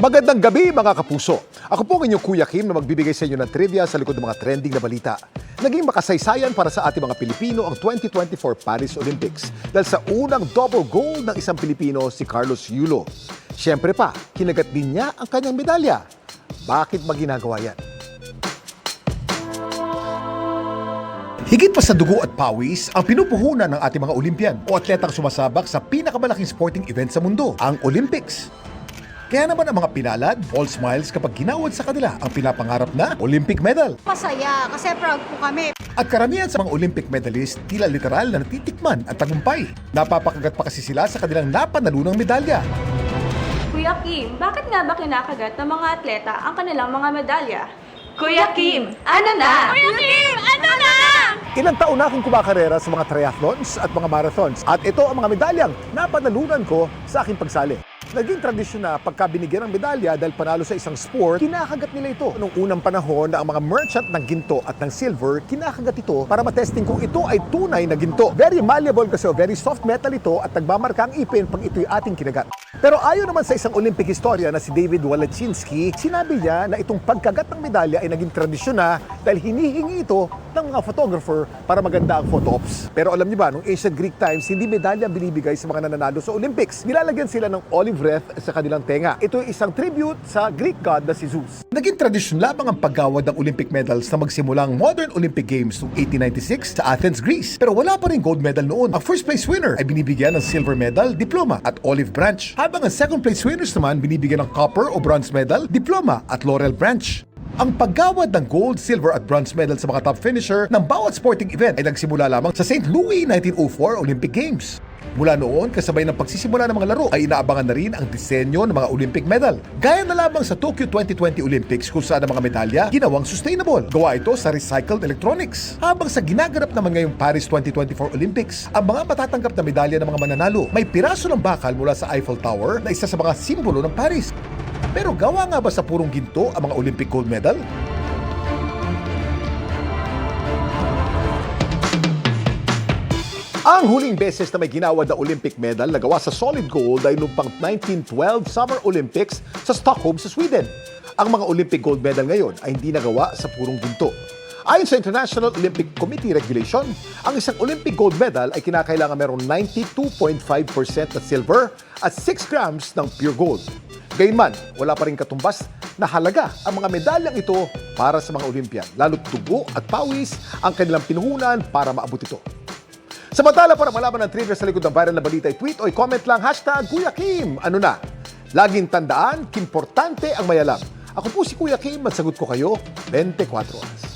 Magandang gabi mga kapuso. Ako po ang inyong Kuya Kim na magbibigay sa inyo ng trivia sa likod ng mga trending na balita. Naging makasaysayan para sa ating mga Pilipino ang 2024 Paris Olympics dahil sa unang double gold ng isang Pilipino si Carlos Yulo. Siyempre pa, kinagat din niya ang kanyang medalya. Bakit ba ginagawa yan? Higit pa sa dugo at pawis, ang pinupuhunan ng ating mga Olympian o atletang sumasabak sa pinakamalaking sporting event sa mundo, ang Olympics. Kaya naman ang mga pinalad, all smiles kapag ginawad sa kanila ang pinapangarap na Olympic medal. Masaya kasi proud po kami. At karamihan sa mga Olympic medalist, tila literal na natitikman ang tagumpay. Napapakagat pa kasi sila sa kanilang napanalunang medalya. Kuya Kim, bakit nga ba kinakagat ng mga atleta ang kanilang mga medalya? Kuya Kim, ano na? Kuya Kim, ano na? Ilang taon na akong kumakarera sa mga triathlons at mga marathons. At ito ang mga medalyang napanalunan ko sa aking pagsali. Naging tradisyon na pagka binigyan ng medalya dahil panalo sa isang sport, kinakagat nila ito. Noong unang panahon na ang mga merchant ng ginto at ng silver, kinakagat ito para matesting kung ito ay tunay na ginto. Very malleable kasi very soft metal ito at nagmamarka ang ipin pag ito'y ating kinagat. Pero ayon naman sa isang Olympic historia na si David Walachinsky, sinabi niya na itong pagkagat ng medalya ay naging tradisyon na dahil hinihingi ito ng mga photographer para maganda ang photo ops. Pero alam niyo ba, nung ancient Greek times, hindi medalya binibigay sa mga nananalo sa Olympics. Nilalagyan sila ng olive wreath sa kanilang tenga. Ito ay isang tribute sa Greek god na si Zeus. Naging tradisyon lamang ang paggawad ng Olympic medals na magsimulang modern Olympic Games noong 1896 sa Athens, Greece. Pero wala pa rin gold medal noon. Ang first place winner ay binibigyan ng silver medal, diploma at olive branch. Habang ang second place winners naman binibigyan ng copper o bronze medal, diploma at laurel branch. Ang paggawad ng gold, silver at bronze medal sa mga top finisher ng bawat sporting event ay nagsimula lamang sa St. Louis 1904 Olympic Games. Mula noon, kasabay ng pagsisimula ng mga laro ay inaabangan na rin ang disenyo ng mga Olympic medal. Gaya na lamang sa Tokyo 2020 Olympics kung saan ang mga medalya ginawang sustainable. Gawa ito sa recycled electronics. Habang sa ginaganap naman ngayong Paris 2024 Olympics, ang mga matatanggap na medalya ng mga mananalo may piraso ng bakal mula sa Eiffel Tower na isa sa mga simbolo ng Paris. Pero gawa nga ba sa purong ginto ang mga Olympic gold medal? Ang huling beses na may ginawad na Olympic medal na gawa sa solid gold ay noong pang 1912 Summer Olympics sa Stockholm sa Sweden. Ang mga Olympic gold medal ngayon ay hindi nagawa sa purong ginto. Ayon sa International Olympic Committee Regulation, ang isang Olympic gold medal ay kinakailangan merong 92.5% na silver at 6 grams ng pure gold. Gayunman, wala pa rin katumbas na halaga ang mga medalyang ito para sa mga Olympian, lalo't tubo at pawis ang kanilang pinuhunan para maabot ito. Samantala para malaman ang trivia sa likod ng viral na balita, i-tweet o i-comment lang hashtag Kuya Kim. Ano na? Laging tandaan, kimportante ang mayalam. Ako po si Kuya Kim at sagot ko kayo 24 oras.